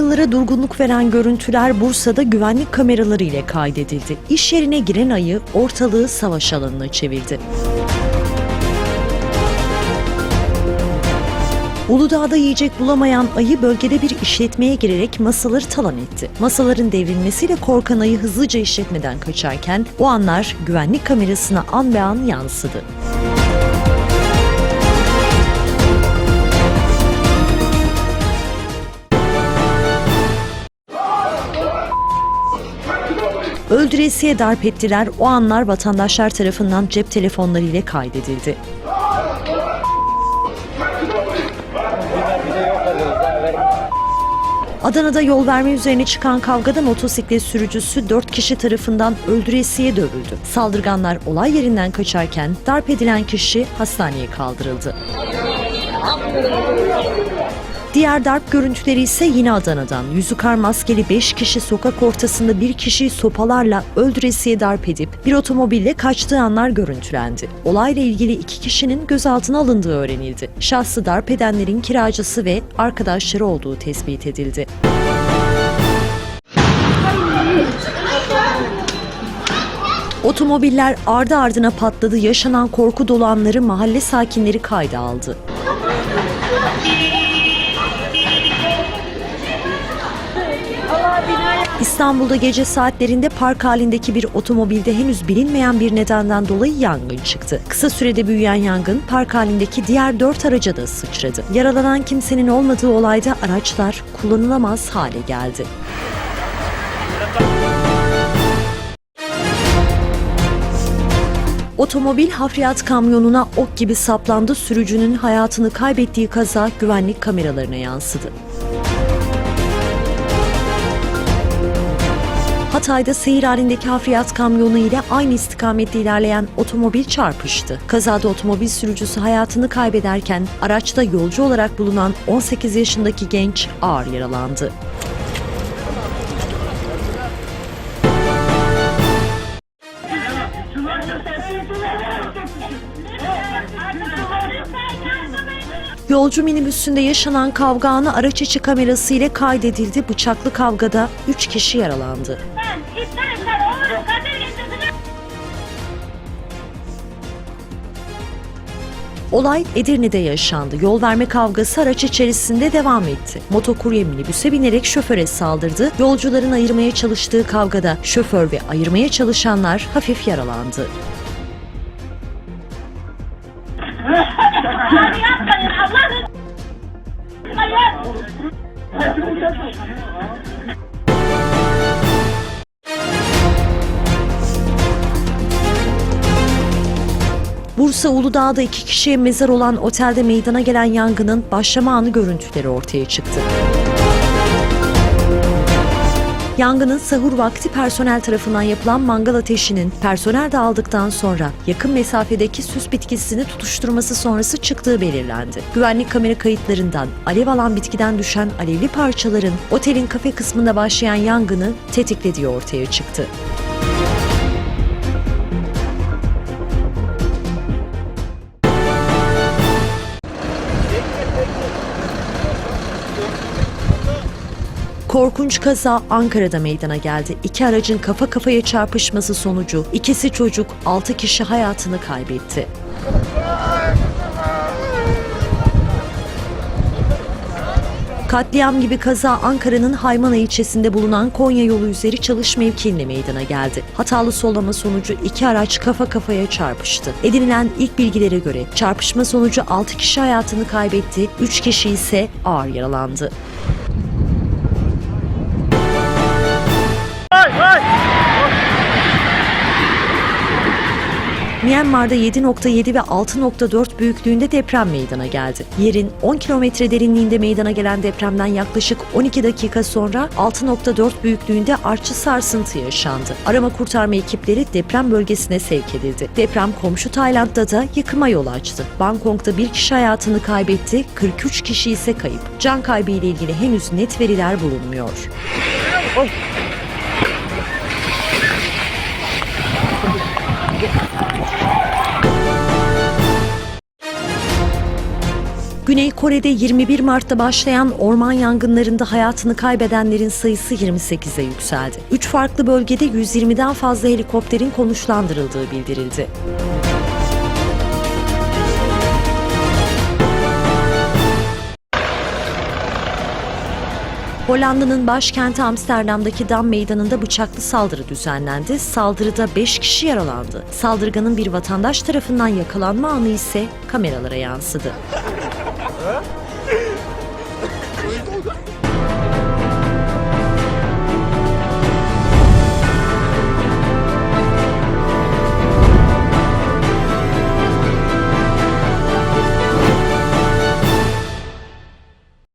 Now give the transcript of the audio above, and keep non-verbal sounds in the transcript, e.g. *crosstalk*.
akıllara durgunluk veren görüntüler Bursa'da güvenlik kameraları ile kaydedildi. İş yerine giren ayı ortalığı savaş alanına çevirdi. Uludağ'da yiyecek bulamayan ayı bölgede bir işletmeye girerek masaları talan etti. Masaların devrilmesiyle korkan ayı hızlıca işletmeden kaçarken o anlar güvenlik kamerasına an be an yansıdı. Öldüresiye darp ettiler. O anlar vatandaşlar tarafından cep telefonları ile kaydedildi. Adana'da yol verme üzerine çıkan kavgada motosiklet sürücüsü 4 kişi tarafından öldüresiye dövüldü. Saldırganlar olay yerinden kaçarken darp edilen kişi hastaneye kaldırıldı. Diğer darp görüntüleri ise yine Adana'dan. Yüzü kar maskeli 5 kişi sokak ortasında bir kişiyi sopalarla öldüresiye darp edip bir otomobille kaçtığı anlar görüntülendi. Olayla ilgili iki kişinin gözaltına alındığı öğrenildi. Şahsı darp edenlerin kiracısı ve arkadaşları olduğu tespit edildi. Otomobiller ardı ardına patladı. Yaşanan korku dolu anları mahalle sakinleri kayda aldı. İstanbul'da gece saatlerinde park halindeki bir otomobilde henüz bilinmeyen bir nedenden dolayı yangın çıktı. Kısa sürede büyüyen yangın park halindeki diğer dört araca da sıçradı. Yaralanan kimsenin olmadığı olayda araçlar kullanılamaz hale geldi. Otomobil hafriyat kamyonuna ok gibi saplandı. Sürücünün hayatını kaybettiği kaza güvenlik kameralarına yansıdı. Hatay'da seyir halindeki hafriyat kamyonu ile aynı istikamette ilerleyen otomobil çarpıştı. Kazada otomobil sürücüsü hayatını kaybederken araçta yolcu olarak bulunan 18 yaşındaki genç ağır yaralandı. Yolcu minibüsünde yaşanan kavga anı araç içi kamerası ile kaydedildi. Bıçaklı kavgada 3 kişi yaralandı. Olay Edirne'de yaşandı. Yol verme kavgası araç içerisinde devam etti. Motokurye minibüse binerek şoföre saldırdı. Yolcuların ayırmaya çalıştığı kavgada şoför ve ayırmaya çalışanlar hafif yaralandı. *laughs* Bursa Uludağ'da iki kişiye mezar olan otelde meydana gelen yangının başlama anı görüntüleri ortaya çıktı. Yangının sahur vakti personel tarafından yapılan mangal ateşinin personel dağıldıktan sonra yakın mesafedeki süs bitkisini tutuşturması sonrası çıktığı belirlendi. Güvenlik kamera kayıtlarından alev alan bitkiden düşen alevli parçaların otelin kafe kısmında başlayan yangını tetiklediği ortaya çıktı. Korkunç kaza Ankara'da meydana geldi. İki aracın kafa kafaya çarpışması sonucu ikisi çocuk, altı kişi hayatını kaybetti. Katliam gibi kaza Ankara'nın Haymana ilçesinde bulunan Konya yolu üzeri çalış mevkiinde meydana geldi. Hatalı sollama sonucu iki araç kafa kafaya çarpıştı. Edinilen ilk bilgilere göre çarpışma sonucu 6 kişi hayatını kaybetti, 3 kişi ise ağır yaralandı. Myanmar'da 7.7 ve 6.4 büyüklüğünde deprem meydana geldi. Yerin 10 kilometre derinliğinde meydana gelen depremden yaklaşık 12 dakika sonra 6.4 büyüklüğünde artçı sarsıntı yaşandı. Arama kurtarma ekipleri deprem bölgesine sevk edildi. Deprem komşu Tayland'da da yıkıma yol açtı. Bangkok'ta bir kişi hayatını kaybetti, 43 kişi ise kayıp. Can kaybı ile ilgili henüz net veriler bulunmuyor. Güney Kore'de 21 Mart'ta başlayan orman yangınlarında hayatını kaybedenlerin sayısı 28'e yükseldi. 3 farklı bölgede 120'den fazla helikopterin konuşlandırıldığı bildirildi. Hollanda'nın başkenti Amsterdam'daki Dam Meydanı'nda bıçaklı saldırı düzenlendi. Saldırıda 5 kişi yaralandı. Saldırganın bir vatandaş tarafından yakalanma anı ise kameralara yansıdı.